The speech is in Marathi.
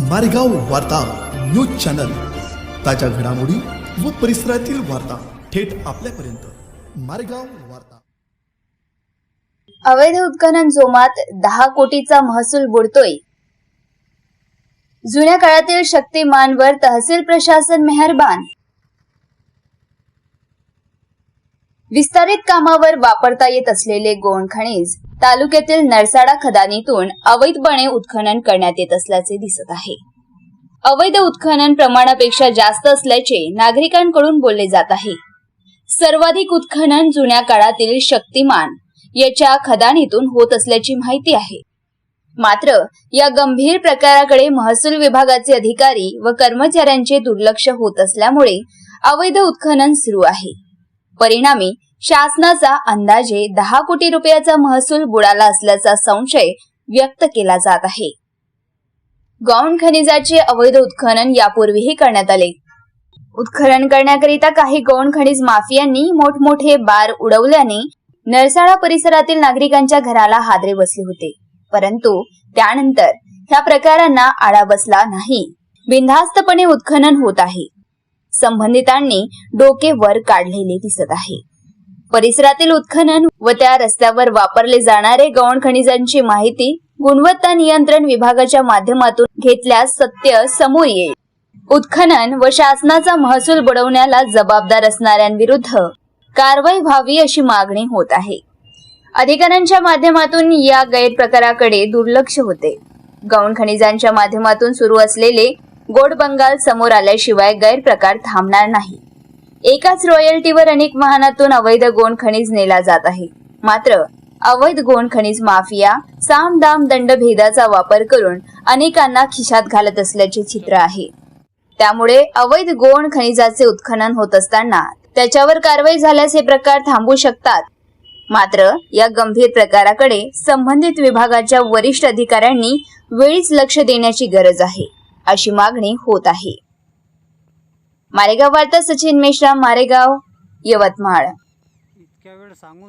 मारेगाव वार्ता न्यूज चॅनल. ताज्या घडामोडी व परिसरातील वार्ता थेट आपल्यापर्यंत. मारेगाव वार्ता. अवैध उत्खनन जोमात दहा कोटीचा महसूल बुडतोय. जुन्या काळातील शक्तिमानवर तहसील प्रशासन मेहरबान. विस्तारित कामावर वापरता येत असलेले गोंड खनिज तालुक्यातील नरसाडा खदानीतून अवैधपणे उत्खनन करण्यात येत असल्याचे दिसत आहे. अवैध उत्खनन प्रमाणापेक्षा जास्त असल्याचे नागरिकांकडून बोलले जात आहे. सर्वाधिक उत्खनन जुन्या काळातील शक्तिमान याच्या खदानीतून होत असल्याची माहिती आहे. मात्र या गंभीर प्रकाराकडे महसूल विभागाचे अधिकारी व कर्मचाऱ्यांचे दुर्लक्ष होत असल्यामुळे अवैध उत्खनन सुरू आहे. परिणामी शासनाचा अंदाजे दहा कोटी रुपयाचा महसूल बुडाला असल्याचा संशय व्यक्त केला जात आहे. गौण खनिजाचे अवैध उत्खनन यापूर्वीही करण्यात आले. उत्खनन करण्याकरिता काही गौण खनिज माफियांनी मोठमोठे बार उडवल्याने नरसाळा परिसरातील नागरिकांच्या घराला हादरे बसले होते. परंतु त्यानंतर ह्या प्रकारांना आळा बसला नाही. बिनधास्तपणे उत्खनन होत आहे. संबंधितांनी डोके वर काढलेले दिसत आहे. परिसरातील उत्खनन व त्या रस्त्यावर वापरले जाणारे गौण खनिजांची माहिती गुणवत्ता नियंत्रण विभागाच्या माध्यमातून घेतल्यास सत्य समोर येईल. उत्खनन व शासनाचा महसूल बुडवण्याला जबाबदार असणाऱ्यांविरुद्ध कारवाई व्हावी अशी मागणी होत आहे. अधिकाऱ्यांच्या माध्यमातून या गैरप्रकाराकडे दुर्लक्ष होते. गौण खनिजांच्या माध्यमातून सुरू असलेले गोड बंगाल समोर आल्याशिवाय गैरप्रकार थांबणार नाही. एकाच रॉयल्टीवर अनेक वाहनातून अवैध गोण खनिज नेला जात आहे. मात्र अवैध गोण खनिज माफिया साम दाम दंड भेदाचा वापर करून अनेकांना खिशात घालत असल्याचे चित्र आहे. त्यामुळे अवैध गोण खनिजाचे उत्खनन होत असताना त्याच्यावर कारवाई झाल्यास हे प्रकार थांबू शकतात. मात्र या गंभीर प्रकाराकडे संबंधित विभागाच्या वरिष्ठ अधिकाऱ्यांनी वेळीच लक्ष देण्याची गरज आहे. अशी मागणी होत आहे. मारेगाव वार्ता सचिन मेश्राम मारेगाव यवतमाळ. इतक्या वेळ सांगून